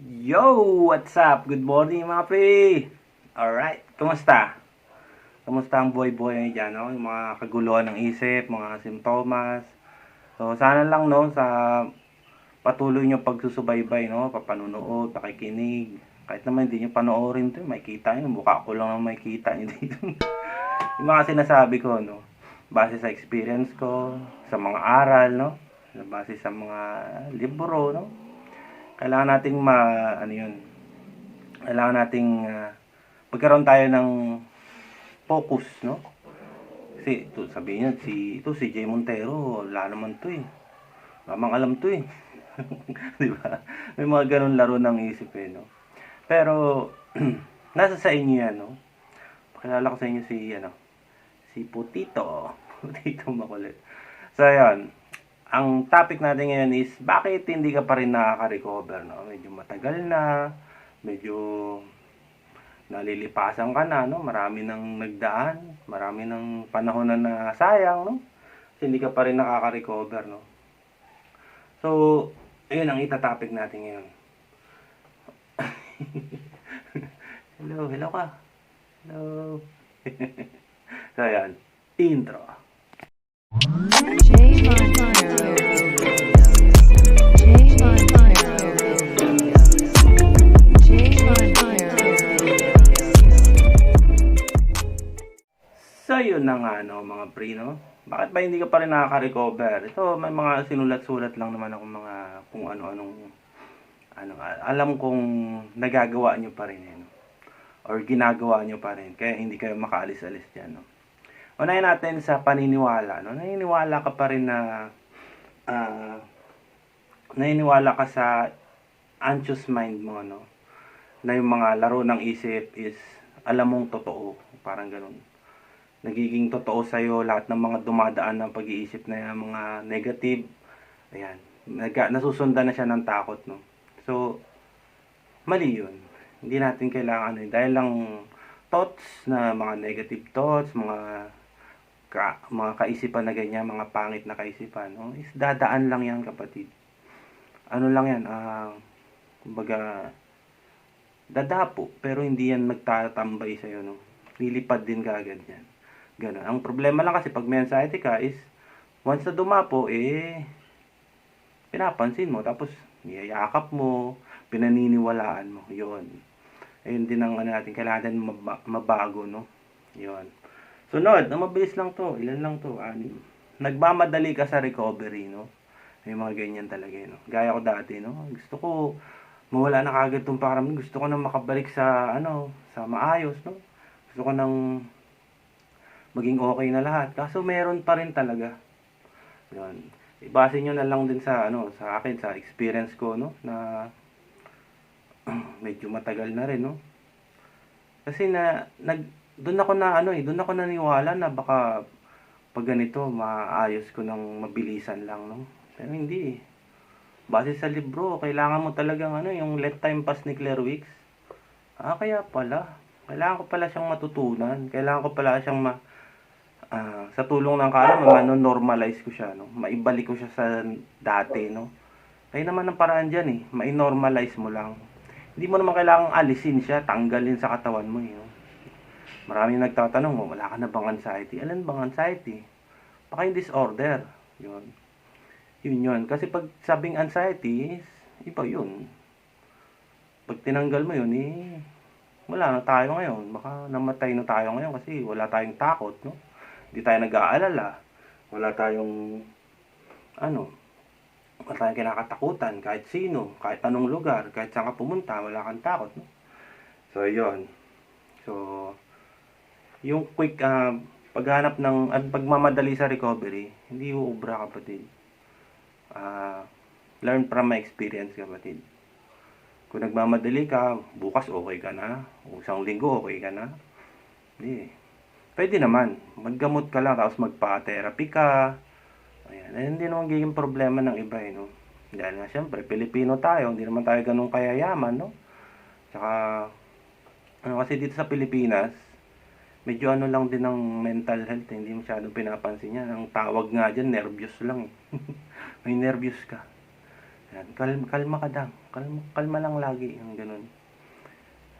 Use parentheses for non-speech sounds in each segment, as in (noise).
Yo! What's up? Good morning mga pre! Alright, kumusta? Kumusta ang boy-boy ngayon dyan, no? Yung mga kaguluhan ng isip, mga simptomas. So, sana lang, no, sa patuloy nyo pagsusubaybay, no? Papanunood, pakikinig. Kahit naman hindi nyo panoorin to, may kita nyo. Mukha ko lang ang may kita nyo (laughs) dito. yung mga sinasabi ko, no? Base sa experience ko, sa mga aral, no? Base sa mga libro, no? Kailangan nating ma ano yun kailangan nating ah, magkaroon tayo ng focus no? Kasi ito sabihin niya si ito si Jay Montero wala naman to eh. Mamang alam to eh. (laughs) Di ba? May mga ganun laro ng isip eh no? Pero (clears throat) nasa sa inyo yan no? Pakilala ko sa inyo si ano si Putito. (laughs) Putito makulit. So ayan ang topic natin ngayon is bakit hindi ka pa rin nakaka-recover, no? Medyo matagal na, medyo nalilipasan ka na, no? Marami nang nagdaan, marami nang panahon na nasayang, no? Kasi hindi ka pa rin nakaka-recover, no? So, ayun ang ita-topic natin ngayon. (laughs) hello, hello ka. Hello. (laughs) so, ayan. Intro. So, yun na nga, no, mga pre, no? Bakit ba hindi ka pa rin nakaka-recover? Ito, may mga sinulat-sulat lang naman ako mga kung ano-anong ano, alam kong nagagawa nyo pa rin, eh, no? Or ginagawa nyo pa rin. Kaya hindi kayo makaalis-alis dyan, no? Unahin natin sa paniniwala, no? Naniniwala ka pa rin na ah, naniniwala ka sa anxious mind mo, no? Na yung mga laro ng isip is alam mong totoo. Parang ganun nagiging totoo sa'yo lahat ng mga dumadaan ng pag-iisip na mga negative. Ayan. Naga, nasusundan na siya ng takot, no? So, mali yun. Hindi natin kailangan, ano, yun. dahil lang thoughts na mga negative thoughts, mga ka, mga kaisipan na ganyan, mga pangit na kaisipan, no? Is dadaan lang yan, kapatid. Ano lang yan, ah, kumbaga, dadapo, pero hindi yan magtatambay sa'yo, no? Lilipad din kagad yan. Ganun. Ang problema lang kasi pag may anxiety ka is, once na dumapo, eh, pinapansin mo. Tapos, niyayakap mo, pinaniniwalaan mo. Yun. Ayun din ang ano natin, kailangan maba- mabago, no? Yun. Sunod, na mabilis lang to. Ilan lang to? Anim. Nagmamadali ka sa recovery, no? May mga ganyan talaga, no? Gaya ko dati, no? Gusto ko, mawala na kagad tong pakiramdam. Gusto ko na makabalik sa, ano, sa maayos, no? Gusto ko nang maging okay na lahat. Kaso meron pa rin talaga. Yun. Ibase nyo na lang din sa, ano, sa akin, sa experience ko, no? Na (clears throat) medyo matagal na rin, no? Kasi na, nag, doon ako na, ano eh, doon ako naniwala na baka pag ganito, maayos ko ng mabilisan lang, no? Pero hindi eh. Base sa libro, kailangan mo talagang ano, yung Let Time Pass ni Claire Wicks. Ah, kaya pala. Kailangan ko pala siyang matutunan. Kailangan ko pala siyang ma, ah, sa tulong ng kaano, ma-normalize ko siya, no? Maibalik ko siya sa dati, no? Kaya naman ang paraan dyan, eh. Ma-normalize mo lang. Hindi mo naman kailangang alisin siya, tanggalin sa katawan mo, eh. no? Maraming nagtatanong mo, wala ka na bang anxiety? Alan bang anxiety? Baka yung disorder. Yun. Yun yun. Kasi pag sabing anxiety, iba yun. Pag tinanggal mo yun, eh, wala na tayo ngayon. Baka namatay na tayo ngayon kasi wala tayong takot, no? Hindi tayo nag-aalala. Wala tayong, ano, wala tayong kinakatakutan kahit sino, kahit anong lugar, kahit saan ka pumunta, wala kang takot, no? So, yun. So, yung quick, ah, paghanap ng, at pagmamadali sa recovery, hindi uubra kapatid. Ah, learn from my experience kapatid. Kung nagmamadali ka, bukas okay ka na. Isang linggo okay ka na. Hindi. Pwede naman. Maggamot ka lang, tapos magpa-therapy ka. Ayan. Eh, hindi naman giging problema ng iba, eh, no? Dahil nga, syempre, Pilipino tayo. Hindi naman tayo ganun kayayaman, no? Tsaka, ano kasi dito sa Pilipinas, medyo ano lang din ng mental health, eh. hindi masyadong pinapansin yan. Ang tawag nga dyan, nervous lang, eh. (laughs) May nervous ka. Ayan, kalma, kalma ka lang. Kalma, kalma lang lagi, yung ganun.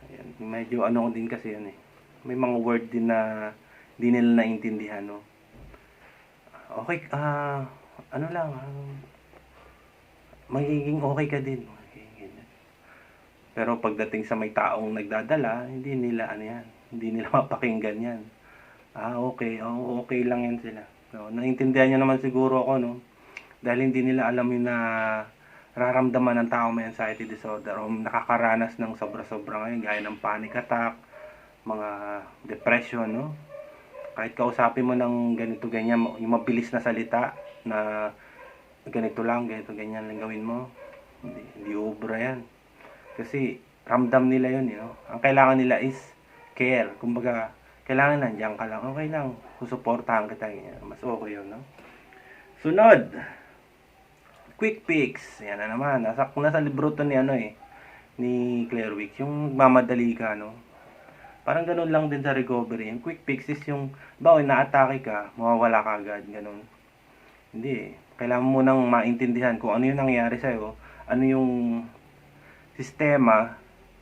Ayan, medyo ano din kasi yan eh. May mga word din na hindi nila naintindihan, no? Okay, ah, ano lang, ah, magiging okay ka din. Pero pagdating sa may taong nagdadala, hindi nila ano yan. Hindi nila (laughs) mapakinggan yan. Ah, okay. Oh, okay lang yan sila. No, naintindihan niyo naman siguro ako, no? Dahil hindi nila alam yun na raramdaman ng tao may anxiety disorder o nakakaranas ng sobra-sobra ngayon, gaya ng panic attack, mga depression, no? Kahit kausapin mo ng ganito, ganyan, yung mabilis na salita na ganito lang, ganito, ganyan lang gawin mo, hindi, hindi ubra yan. Kasi ramdam nila yun, you know? Ang kailangan nila is care. Kumbaga, kailangan nandiyan ka lang. Okay lang. Susuportahan kita. Mas okay yun, no? Sunod. Quick fix. Yan na naman. Nasa, nasa libro to ni ano eh. Ni Claire Wick. Yung mamadali ka, no? Parang ganun lang din sa recovery. Yung quick fix is yung, ba, na-atake ka, mawawala ka agad. Ganun. Hindi eh. Kailangan mo nang maintindihan kung ano yung nangyayari sa'yo. Ano yung sistema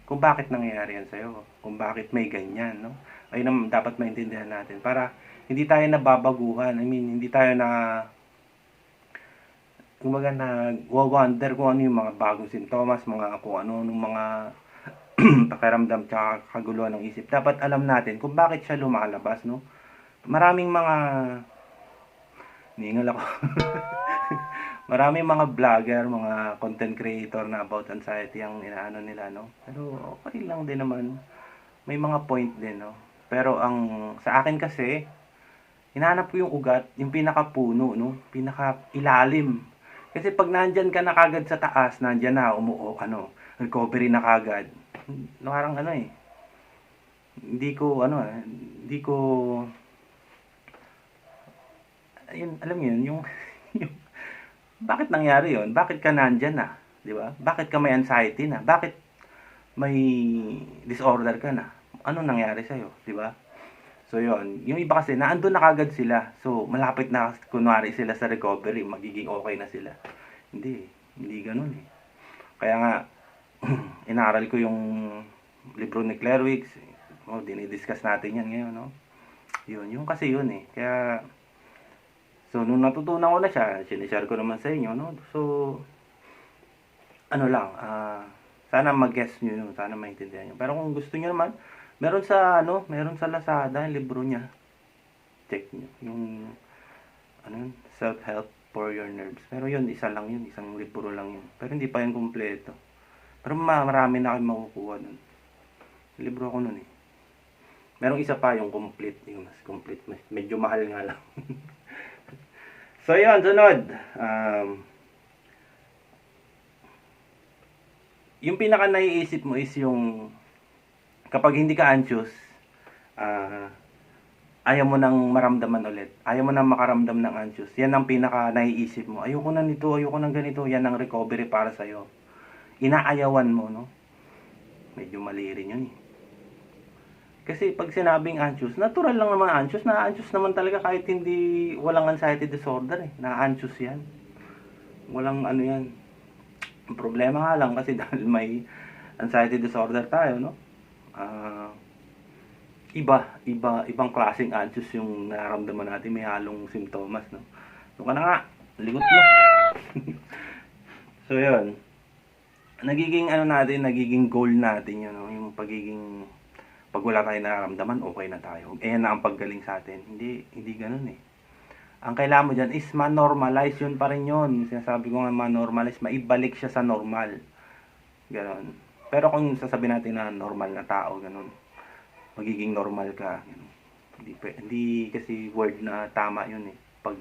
kung bakit nangyayari yan sa'yo. Kung bakit may ganyan, no? Ayun ang dapat maintindihan natin. Para hindi tayo nababaguhan. I mean, hindi tayo na kumbaga na wonder kung ano yung mga bagong sintomas, mga kung ano, nung mga (clears throat) pakiramdam tsaka kaguluhan ng isip. Dapat alam natin kung bakit siya lumalabas, no? Maraming mga Ningal ako. (laughs) Maraming mga vlogger, mga content creator na about anxiety ang inaano nila, no? Pero okay lang din naman. May mga point din, no? Pero ang sa akin kasi, hinahanap ko yung ugat, yung pinakapuno, no? Pinaka ilalim. Kasi pag nandyan ka na kagad sa taas, nandyan na, umuo, ano, recovery na kagad. Parang ano eh. Hindi ko, ano eh, hindi ko, ayun, alam yun, yung, (laughs) bakit nangyari yon Bakit ka nandyan na? Di ba? Bakit ka may anxiety na? Bakit may disorder ka na? Ano nangyari sa'yo? Di ba? So, yon Yung iba kasi, naandun na kagad sila. So, malapit na, kunwari sila sa recovery, magiging okay na sila. Hindi. Hindi ganun eh. Kaya nga, (clears throat) inaral ko yung libro ni Claire Wicks. Oh, dinidiscuss natin yan ngayon, no? Yun, yung kasi yun eh. Kaya, so, nung natutunan ko na siya, sinishare ko naman sa inyo, no? So, ano lang, ah, sana mag-guess nyo yun, sana maintindihan nyo. Pero kung gusto nyo naman, meron sa, ano, meron sa Lazada, yung libro niya. Check nyo. Yung, ano yun, self-help for your nerves. Pero yun, isa lang yun, isang libro lang yun. Pero hindi pa yun kumpleto. Pero ma- marami na kayo makukuha nun. Libro ko nun eh. Merong isa pa yung complete, yung mas complete. Medyo mahal nga lang. (laughs) so yun, sunod. Um, yung pinaka naiisip mo is yung kapag hindi ka anxious, ah ayaw mo nang maramdaman ulit. Ayaw mo nang makaramdam ng anxious. Yan ang pinaka naiisip mo. Ayoko na nito, ayoko nang ganito. Yan ang recovery para sa'yo. Inaayawan mo, no? Medyo mali rin yun eh. Kasi pag sinabing anxious, natural lang naman anxious. Na-anxious naman talaga kahit hindi, walang anxiety disorder eh. Na-anxious yan. Walang ano yan. Problema nga lang kasi (laughs) dahil may anxiety disorder tayo, no? Ah, iba, iba, ibang klaseng anxious yung nararamdaman natin. May halong simptomas, no? Doon ka na nga, ligot mo. (laughs) so, yun. Nagiging ano natin, nagiging goal natin yun, no? Yung pagiging, pag wala tayong nararamdaman, okay na tayo. Eh, yan na ang paggaling sa atin. Hindi, hindi ganun eh. Ang kailangan mo dyan is ma-normalize yun pa rin yun. Sinasabi ko nga ma-normalize, maibalik siya sa normal. Ganon. Pero kung sasabihin natin na normal na tao, ganon, magiging normal ka. Ganon. Hindi, hindi kasi word na tama yun eh. Pag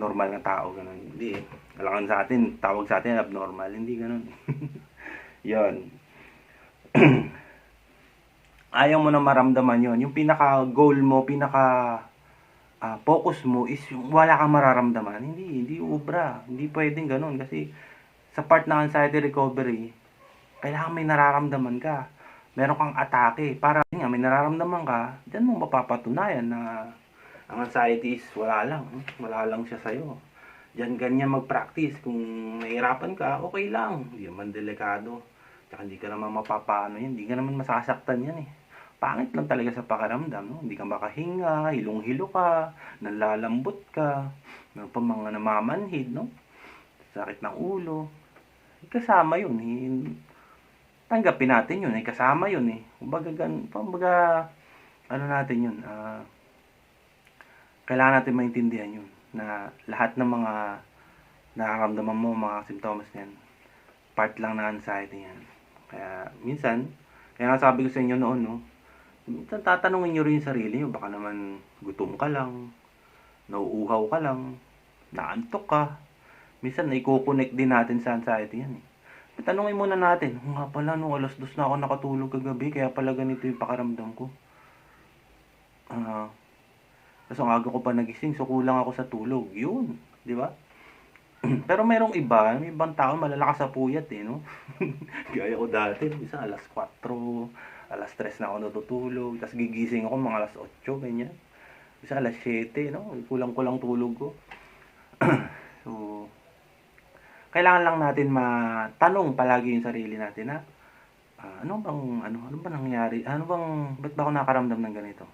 normal na tao, ganon. Hindi eh. Kailangan sa atin, tawag sa atin abnormal. Hindi ganon. (laughs) yon (clears throat) Ayaw mo na maramdaman yon Yung pinaka-goal mo, pinaka ah, focus mo is wala kang mararamdaman. Hindi, hindi ubra. Hindi pwedeng ganun kasi sa part ng anxiety recovery, kailangan may nararamdaman ka. Meron kang atake. Para nga, may nararamdaman ka, dyan mo mapapatunayan na ang anxiety is wala lang. Wala lang siya sa'yo. Diyan ganyan mag-practice. Kung nahihirapan ka, okay lang. Hindi naman delikado. Tsaka hindi ka naman mapapano yan. Hindi ka naman masasaktan yan eh. Pangit lang talaga sa pakiramdam, no? Hindi ka makahinga, hilong-hilo ka, nalalambot ka, meron pa mga namamanhid, no? Sakit ng ulo. Eh, Kasama yun, eh. Tanggapin natin yun, eh. Kasama yun, eh. Kumbaga, kumbaga, ano natin yun, ah, kailangan natin maintindihan yun na lahat ng mga nakakamdaman mo, mga simptomas niyan, part lang ng anxiety yan. Kaya, minsan, kaya nga sabi ko sa inyo noon, no, minsan tatanungin nyo rin yung sarili nyo, baka naman gutom ka lang, nauuhaw ka lang, naantok ka. Minsan, naiko-connect din natin sa anxiety yan eh. Tanungin muna natin, "Oo nga pala, no, alas dos na ako nakatulog kagabi, kaya pala ganito yung pakaramdam ko. Ah, Tapos ang aga ko pa nagising, so kulang ako sa tulog. Yun, di ba? (clears throat) Pero merong iba, may ibang tao malalakas sa puyat eh, no? (laughs) Gaya ko dati, isa alas 4, alas 3 na ako natutulog, tapos gigising ako mga alas 8, ganyan. Isa alas 7, no? Kulang-kulang tulog ko. (clears throat) so, kailangan lang natin matanong palagi yung sarili natin na ah, ano bang ano ano ba nangyari? Ano bang ba't ba ako nakaramdam ng ganito?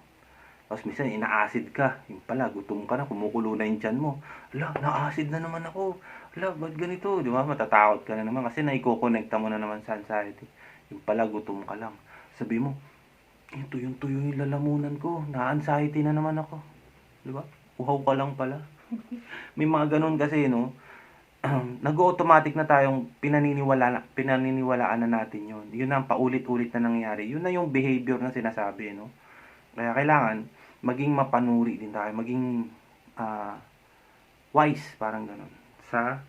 Tapos minsan ina-acid ka, yung pala gutom ka na, kumukulo na yung tiyan mo. Ala, na-acid na naman ako. Ala, ba't ganito? Di ba? Matatakot ka na naman kasi naiko-connecta mo na naman sa anxiety. Yung pala gutom ka lang. Sabi mo, yung tuyong-tuyo yung lalamunan ko. Na-anxiety na naman ako. Di ba? Uhaw ka lang pala. (laughs) May mga ganun kasi, no? (clears throat) nag-automatic na tayong pinaniniwala pinaniniwalaan na natin yun. Yun ang paulit-ulit na nangyari. Yun na yung behavior na sinasabi, no? Kaya kailangan maging mapanuri din tayo, maging ah, wise, parang ganun, sa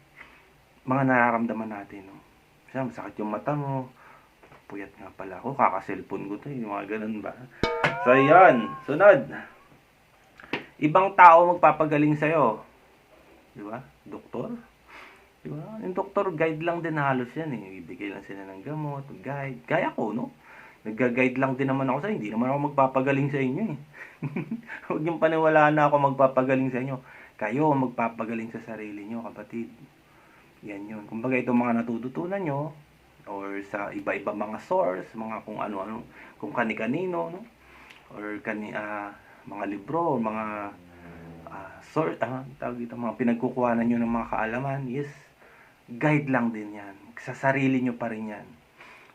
mga nararamdaman natin, no? Kasi masakit yung mata mo, puyat nga pala ako, kaka-cellphone ko to, yung mga ganun ba? So, yan. Sunod. Ibang tao magpapagaling sa'yo. Di ba? Doktor? Di ba? Yung doktor, guide lang din halos yan eh. Ibigay lang sila ng gamot, guide. Gaya ko, no? Nagga-guide lang din naman ako sa Hindi naman ako magpapagaling sa inyo eh. (laughs) Huwag yung paniwalaan na ako magpapagaling sa inyo. Kayo magpapagaling sa sarili nyo, kapatid. Yan yun. Kumbaga itong mga natututunan nyo, or sa iba-iba mga source, mga kung ano-ano, kung kani-kanino, no? Or kani, ah, mga libro, mga ah, source, ah, tawag dito, mga pinagkukuhanan nyo ng mga kaalaman, yes, guide lang din yan. Sa sarili nyo pa rin yan.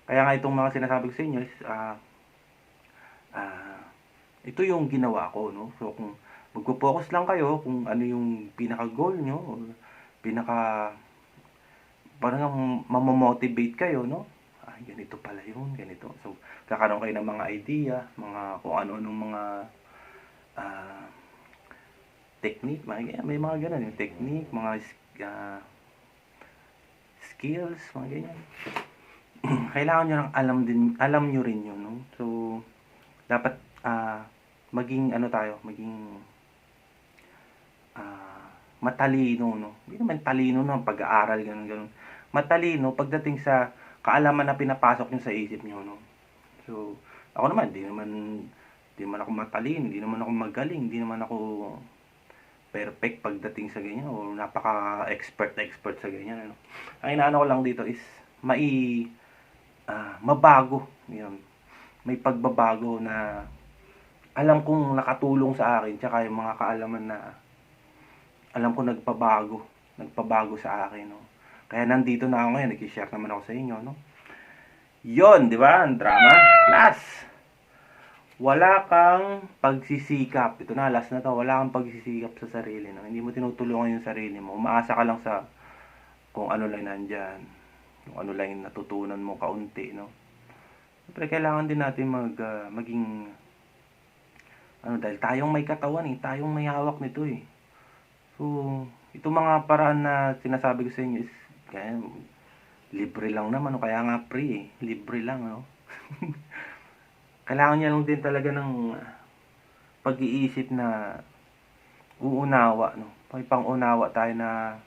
Kaya nga itong mga sinasabi ko sa inyo is, ah, ah, ito yung ginawa ko, no? So, kung magpo-focus lang kayo kung ano yung pinaka-goal nyo, or pinaka, parang mamomotivate kayo, no? Ay, ganito pala yun, ganito. So, kakaroon kayo ng mga idea, mga kung ano-anong mga ah, technique, mga, may mga ganun, yung technique, mga ah, skills, mga ganyan. (clears throat) Kailangan nyo lang alam din, alam nyo rin yun, no? So, dapat ah, maging ano tayo, maging ah, matalino, no? Hindi naman talino ng pag-aaral, ganun, ganun. Matalino pagdating sa kaalaman na pinapasok nyo sa isip nyo, no? So, ako naman, di naman, di naman ako matalino, di naman ako magaling, di naman ako perfect pagdating sa ganyan o napaka-expert expert sa ganyan ano. Ang inaano ko lang dito is mai ah, mabago, yun. May pagbabago na alam kong nakatulong sa akin tsaka yung mga kaalaman na alam ko nagpabago, nagpabago sa akin, no. Kaya nandito na ako ngayon, nag-share naman ako sa inyo, no. Yon, di ba? Ang drama. Last wala kang pagsisikap. Ito na, last na to. Wala kang pagsisikap sa sarili. No? Hindi mo tinutulungan yung sarili mo. Umaasa ka lang sa kung ano lang nandyan. Kung ano lang natutunan mo kaunti. No? Siyempre, kailangan din natin mag, ah, maging ano, dahil tayong may katawan eh. Tayong may hawak nito eh. So, itong mga paraan na sinasabi ko sa inyo is, kaya, libre lang naman. No? Kaya nga free eh. Libre lang. No? (laughs) kailangan niya lang din talaga ng ah, pag-iisip na uunawa, no? May pang-unawa tayo na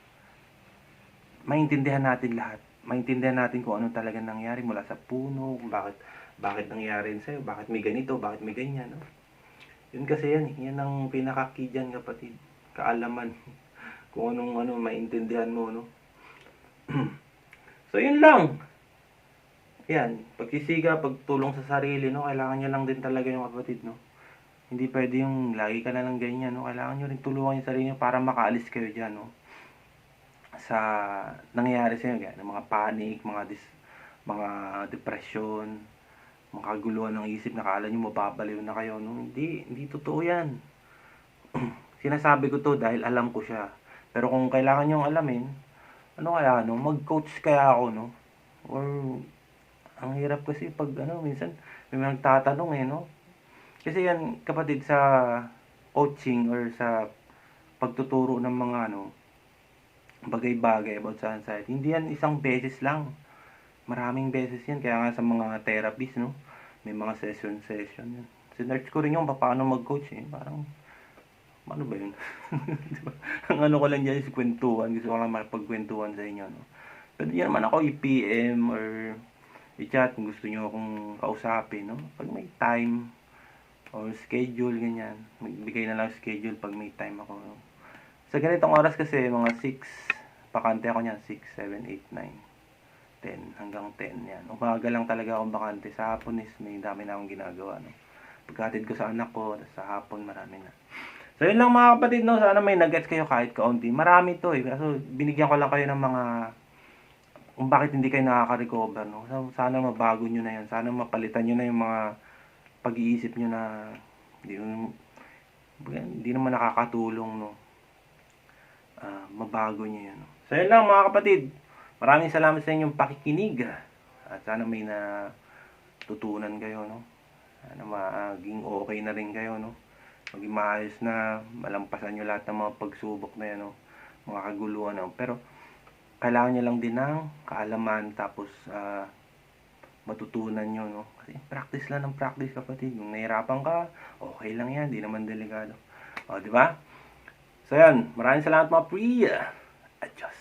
maintindihan natin lahat. Maintindihan natin kung ano talaga nangyari mula sa puno, bakit bakit nangyari sa'yo, bakit may ganito, bakit may ganyan, no? Yun kasi yan, eh. yan ang pinaka-key dyan, kapatid. Kaalaman. (laughs) kung anong ano maintindihan mo, no? So, yun lang. Yan, pagsisiga, pagtulong sa sarili, no? Kailangan nyo lang din talaga yung kapatid, no? Hindi pwede yung lagi ka na lang ganyan, no? Kailangan nyo rin tulungan yung sarili nyo para makaalis kayo dyan, no? Sa nangyayari sa inyo, ganyan, mga panic, mga dis, mga depression, mga kaguluhan ng isip, nakala nyo mababaliw na kayo, no? Hindi, hindi totoo yan. (clears throat) Sinasabi ko to dahil alam ko siya. Pero kung kailangan nyo alamin, ano kaya, no? Mag-coach kaya ako, no? Or, ang hirap kasi pag, ano, minsan, may nagtatanong, eh, no? Kasi yan, kapatid, sa coaching or sa pagtuturo ng mga, ano, bagay-bagay about sa anxiety, hindi yan isang beses lang. Maraming beses yan. Kaya nga sa mga therapist, no? May mga session-session yan. Sinerch ko rin yung paano mag-coach, eh. Parang, ano ba yun? (laughs) Diba? Ang ano ko lang dyan is kwentuhan. Gusto ko lang makipagkwentuhan sa inyo, no? Pwede nyo naman ako i-PM or i-chat kung gusto nyo akong kausapin, no? Pag may time or schedule, ganyan. Magbigay na lang schedule pag may time ako, no? Sa ganitong oras kasi, mga 6, pakante ako niyan, 6, 7, 8, 9, 10, hanggang 10, yan. Umaga lang talaga akong bakante. Sa hapon is may dami na akong ginagawa, no? Pagkatid ko sa anak ko, sa hapon marami na. So yun lang mga kapatid, no? Sana may nuggets kayo kahit kaunti. Marami to eh. Kaso binigyan ko lang kayo ng mga kung bakit hindi kayo nakaka-recover, no? So, sana mabago nyo na yan. Sana mapalitan nyo na yung mga pag-iisip nyo na hindi, hindi naman nakakatulong, no? Ah, mabago nyo yan. No? So yun lang mga kapatid. Maraming salamat sa inyong pakikinig. At sana may na tutunan kayo, no? Sana maging okay na rin kayo, no? Maging maayos na malampasan nyo lahat ng mga pagsubok na yan, no? Mga kaguluhan, no? Pero, kailangan nyo lang din ng kaalaman tapos ah, matutunan nyo, no? Kasi practice lang ng practice, kapatid. Kung nahirapan ka, okay lang yan. Di naman delikado. O, di ba? So, yan. Maraming salamat mga pre. Adios.